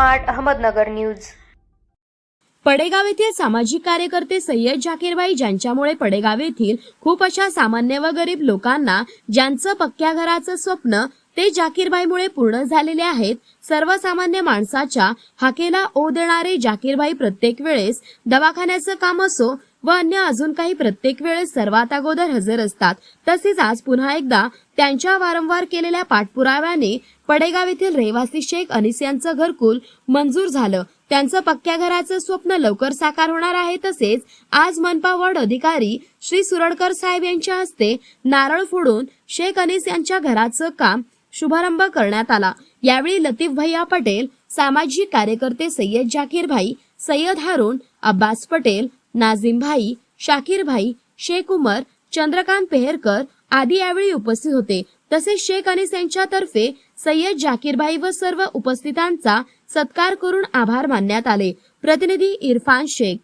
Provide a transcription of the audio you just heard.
Smart Ahmednagar news. Padegaon येथील सामाजिक कार्यकर्ते सय्यद जाकीरबाई ज्यांच्यामुळे पडेगाव येथील खूप अशा सामान्य व गरीब लोकांना ज्यांचं पक्क्या घराचं स्वप्न ते जाकीरबाईमुळे पूर्ण झालेले आहेत. सर्वसामान्य माणसाच्या हाकेला ओ देणारे जाकीरबाई प्रत्येक वेळेस दवाखान्याचं काम असो व अन्य अजून काही प्रत्येक वेळेस सर्वात अगोदर हजर असतात. तसेच आज पुन्हा एकदा त्यांच्या वारंवार केलेल्या पाठपुराव्याने पडेगाव येथील रहिवासी शेख अनिस यांचं घरकुल मंजूर झालं. त्यांचं पक्क्या घराचं स्वप्न लवकर साकार होणार आहे. तसेच आज मनपा वार्ड अधिकारी श्री सुरडकर साहेब यांच्या हस्ते नारळ फोडून शेख अनिस यांच्या घराचं काम शुभारंभ करण्यात आला. यावेळी लतीफ भैया पटेल सामाजिक कार्यकर्ते सय्यद जाकीर भाई सय्यद हारून अब्बास पटेल नाझिम भाई शाकीर भाई शेख उमर चंद्रकांत पेहरकर आदी यावेळी उपस्थित होते. तसेच शेख अनिस यांच्यातर्फे सय्यद जाकीरभाई व सर्व उपस्थितांचा सत्कार करून आभार मानण्यात आले. प्रतिनिधी इरफान शेख.